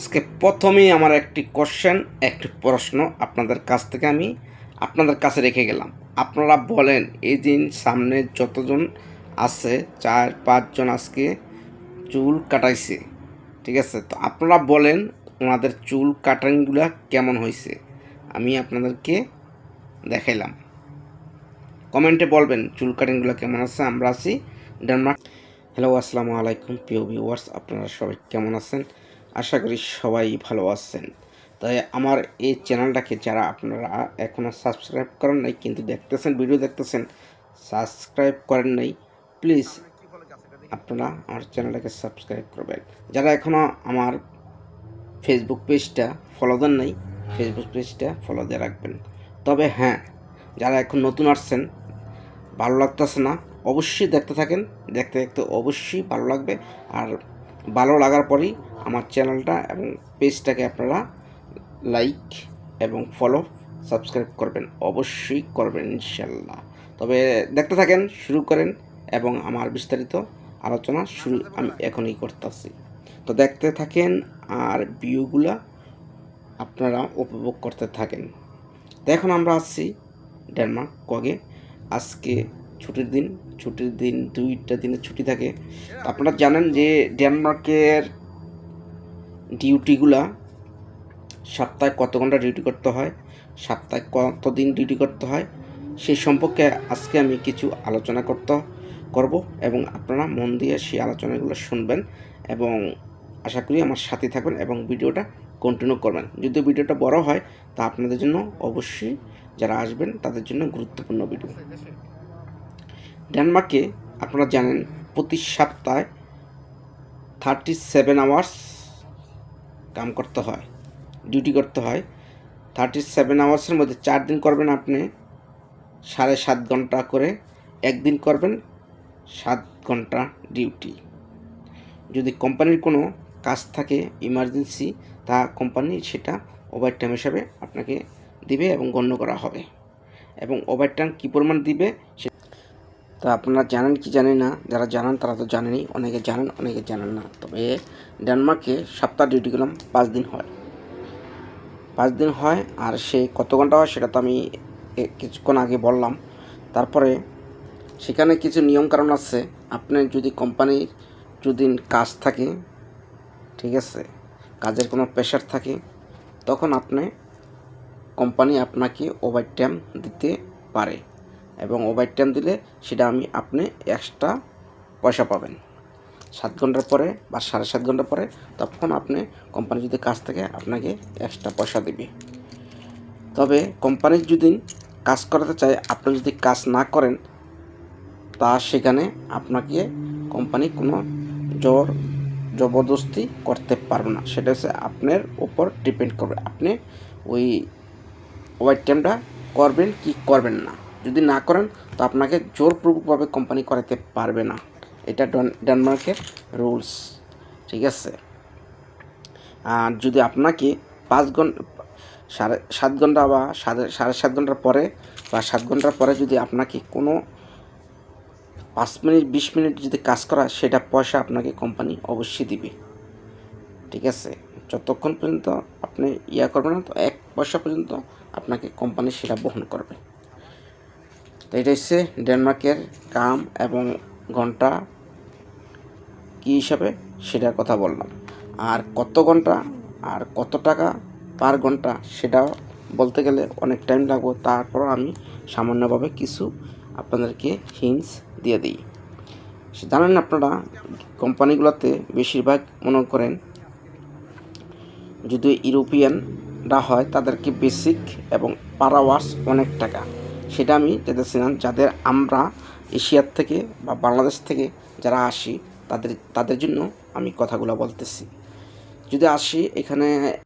আজকে প্রথমেই আমার একটি কোশ্চেন একটি প্রশ্ন আপনাদের কাছ থেকে আমি আপনাদের কাছে রেখে গেলাম। আপনারা বলেন, এই দিন সামনে যতজন আছে, চার পাঁচজন আজকে চুল কাটাইছে, ঠিক আছে? তো আপনারা বলেন ওনাদের চুল কাটানগুলো কেমন হয়েছে আমি আপনাদেরকে দেখাইলাম। কমেন্টে বলবেন চুল কাটিংগুলো কেমন আছে, আমরা আছি ডেনমার্ক। হ্যালো আসসালামু আলাইকুম, প্রিয় ভিউয়ার্স আপনারা সবাই কেমন আছেন? আশা করি সবাই ভালো আছেন। তাই আমার এই চ্যানেলটাকে যারা আপনারা এখনও সাবস্ক্রাইব করেন নাই, কিন্তু দেখতেছেন, ভিডিও দেখতেছেন, সাবস্ক্রাইব করেন নাই, প্লিজ আপনারা আমার চ্যানেলটাকে সাবস্ক্রাইব করবেন। যারা এখনও আমার ফেসবুক পেজটা ফলো দেন নাই ফেসবুক পেজটা ফলো দিয়ে রাখবেন। তবে হ্যাঁ যারা এখন নতুন আসছেন, ভালো লাগতেছে না, অবশ্যই দেখতে থাকেন, দেখতে দেখতে অবশ্যই ভালো লাগবে। আর ভালো লাগার পরেই আমার চ্যানেলটা এবং পেজটাকে আপনারা লাইক এবং ফলো, সাবস্ক্রাইব করবেন, অবশ্যই করবেন ইনশাল্লাহ তবে দেখতে থাকেন, শুরু করেন এবং আমার বিস্তারিত আলোচনা শুরু আমি এখনই করতেছি। তো দেখতে থাকেন আর ভিউগুলা আপনারা উপভোগ করতে থাকেন। তো এখন আমরা আসছি ডেনমার্ক কগে। আজকে ছুটির দিন ছুটির দিন, দুইটা দিনের ছুটি থাকে। আপনারা জানেন যে ডেনমার্কের ডিউটিগুলা, সপ্তাহে কত ঘণ্টা ডিউটি করতে হয়, সপ্তাহে কত দিন ডিউটি করতে হয় সেই সম্পর্কে আজকে আমি কিছু আলোচনা করতে করব এবং আপনারা মন দিয়ে সেই আলোচনাগুলো শুনবেন এবং আশা করি আমার সাথে থাকবেন এবং ভিডিওটা কন্টিনিউ করবেন। যদি ভিডিওটা বড় হয়, তা আপনাদের জন্য অবশ্যই যারা আসবেন, তাদের জন্য গুরুত্বপূর্ণ ভিডিও ডেনমার্কে আপনারা জানেন, প্রতি সপ্তাহে থার্টি সেভেন আওয়ার্স কাম করতে হয় ডিউটি করতে হয়। থার্টি সেভেন আওয়ার্সের মধ্যে চার দিন করবেন আপনি, সাড়ে সাত ঘণ্টা করে একদিন করবেন সাত ঘণ্টা ডিউটি যদি কোম্পানির কোনো কাজ থাকে ইমার্জেন্সি তা কোম্পানি সেটা ওভার টাইম হিসাবে আপনাকে দিবে এবং গণ্য করা হবে। এবং ওভার টাইম কী পরিমাণ দিবে তা আপনারা জানেন কি জানেন না? যারা জানেন তারা তো জানেনই, অনেকে জানেন অনেকে জানেন না। তবে ডেনমার্কে সপ্তাহ ডিউটি করলাম, পাঁচ দিন হয়। পাঁচ দিন হয়, আর সে কত ঘণ্টা হয় সেটা তো আমি কিছুক্ষণ আগে বললাম। তারপরে সেখানে কিছু নিয়মকানুন আছে। আপনি যদি কোম্পানির যদি কাজ থাকে, ঠিক আছে, কাজের কোনো প্রেশার থাকে, তখন আপনি কোম্পানি আপনাকে ওভার টাইম দিতে পারে। এবং ওভার টাইম দিলে সেটা আমি আপনি এক্সট্রা পয়সা পাবেন। সাত ঘণ্টার পরে বা সাড়ে সাত ঘণ্টা পরে তখন আপনি কোম্পানি যদি কাজ থাকে, আপনাকে এক্সট্রা পয়সা দেবে। তবে কোম্পানির যদি কাজ করাতে চায়, আপনি যদি কাজ না করেন, তা সেখানে আপনাকে কোম্পানি কোনো জোর জবরদস্তি করতে পারবে না। সেটা হচ্ছে আপনার উপর ডিপেন্ড করবে। আপনি ওই ওভার টাইমটা করবেন কি করবেন না। যদি না করেন, তো আপনাকে জোরপূর্বকভাবে কোম্পানি করাতে পারবে না। এটা ডন- ডেনমার্কের রুলস ঠিক আছে? আর যদি আপনাকে পাঁচ ঘণ্টা সাড়ে সাত ঘণ্টা বা সাড়ে সাড়ে সাত ঘণ্টার পরে বা সাত ঘণ্টার পরে যদি আপনাকে কোনো পাঁচ মিনিট, বিশ মিনিট যদি কাজ করা সেটা পয়সা আপনাকে কোম্পানি অবশ্যই দিবে। ঠিক আছে? যতক্ষণ পর্যন্ত আপনি ইয়া করবেন না, তো এক পয়সা পর্যন্ত আপনাকে কোম্পানি সেটা বহন করবে। তো এটা হচ্ছে ডেনমার্কের কাম এবং ঘণ্টা কী হিসাবে সেটার কথা বললাম। আর কত ঘণ্টা আর কত টাকা পার ঘণ্টা সেটা বলতে গেলে অনেক টাইম লাগবে। তারপর আমি সামান্যভাবে কিছু আপনাদেরকে হিন্স দিয়ে দিই। জানেন আপনারা, কোম্পানিগুলোতে বেশিরভাগ মনে করেন যদি ইউরোপিয়ানরা হয় তাদেরকে বেসিক এবং পার আওয়ার্স অনেক টাকা। সেটা আমি যেতেছিলাম যাদের আমরা এশিয়ার থেকে বা বাংলাদেশ থেকে যারা আসি, তাদের তাদের জন্য আমি কথাগুলো বলতেছি। যদি আসি এখানে